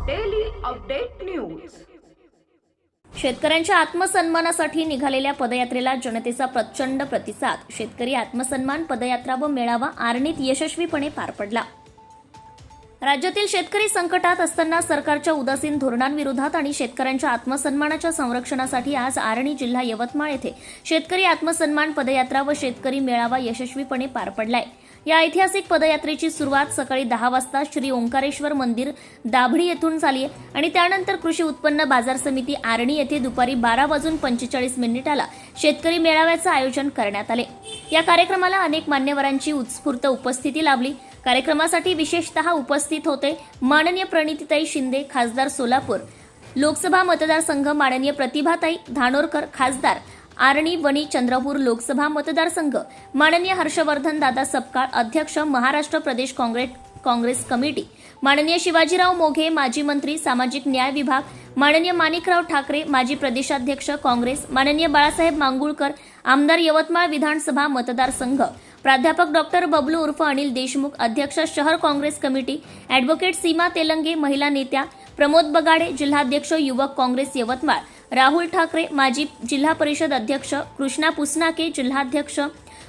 Update news शेतकऱ्यांच्या आत्मसन्मानासाठी निघालेल्या पदयात्रेला जनतेचा प्रचंड प्रतिसाद. शेतकरी आत्मसन्मान पदयात्रा व मेळावा आर्णीत यशस्वीपणे पार पडला. राज्यातील शेतकरी संकटात असताना सरकारच्या उदासीन धोरणांविरोधात आणि शेतकऱ्यांच्या आत्मसन्मानाच्या संरक्षणासाठी आज आरणी जिल्हा यवतमाळ येथे शेतकरी आत्मसन्मान पदयात्रा व शेतकरी मेळावा यशस्वीपणे पार पडलाय. या ऐतिहासिक पदयात्रेची सुरुवात सकाळी दहा वाजता श्री ओंकारेश्वर मंदिर दाभडी येथून झाली आणि त्यानंतर कृषी उत्पन्न बाजार समिती आरणी येथे दुपारी बारा वाजून पंचेचाळीस मिनिटाला शेतकरी मेळाव्याचं आयोजन करण्यात आले. या कार्यक्रमाला अनेक मान्यवरांची उत्स्फूर्त उपस्थिती लाभली. कार्यक्रमासाठी विशेषतः उपस्थित होते माननीय प्रणितीताई शिंदे खासदार सोलापूर लोकसभा मतदारसंघ माननीय प्रतिभाताई धानोरकर खासदार आर्णी वणी चंद्रपूर लोकसभा मतदारसंघ. माननीय हर्षवर्धन दादा सपकाळ अध्यक्ष Maharashtra Pradesh Congress Congress committee. माननीय शिवाजीराव मोघे माजी मंत्री सामाजिक न्याय विभाग. माननीय माणिकराव ठाकरे माजी प्रदेशाध्यक्ष काँग्रेस. माननीय बाळासाहेब मांगुळकर आमदार यवतमाळ विधानसभा मतदारसंघ. प्राध्यापक डॉक्टर बबलू उर्फ अनिल देशमुख अध्यक्ष शहर Congress committee. Advocate Seema Telange महिला नेत्या. प्रमोद बगाडे जिल्हाध्यक्ष युवक काँग्रेस यवतमाळ. राहुल ठाकरे माजी जिल्हा परिषद अध्यक्ष कृष्णा पुसनाके जिल्हाध्यक्ष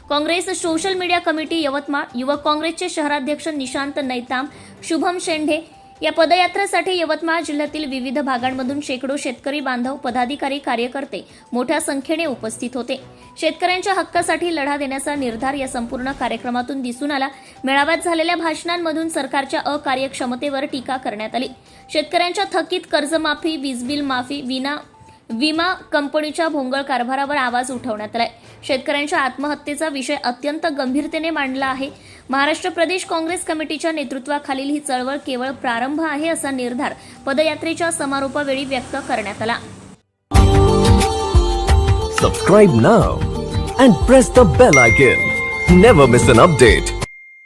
Congress social media committee Yavatmal युवक काँग्रेसचे शहराध्यक्ष निशांत नैताम शुभम शेंढे या पदयात्रेसाठी यवतमाळ जिल्ह्यातील विविध भागांमधून शेकडो शेतकरी बांधव पदाधिकारी कार्यकर्ते मोठ्या संख्येने उपस्थित होते. शेतकऱ्यांच्या हक्कासाठी लढा देण्याचा निर्धार या संपूर्ण कार्यक्रमातून दिसून आला. मेळाव्यात झालेल्या भाषणांमधून सरकारच्या अकार्यक्षमतेवर टीका करण्यात आली. शेतकऱ्यांच्या थकीत कर्जमाफी वीज बिल माफी विना विमा कंपनीच्या भोंगळ कारभारावर आवाज उठवण्यात आलाय. शेतकऱ्यांच्या आत्महत्येचा विषय अत्यंत गंभीरतेने मांडला आहे. महाराष्ट्र प्रदेश काँग्रेस कमिटीच्या नेतृत्वाखालील ही चळवळ केवळ प्रारंभ आहे असा निर्धार पदयात्रेच्या समारोपावेळी व्यक्त करण्यात आला. Subscribe now and press the bell icon never miss an update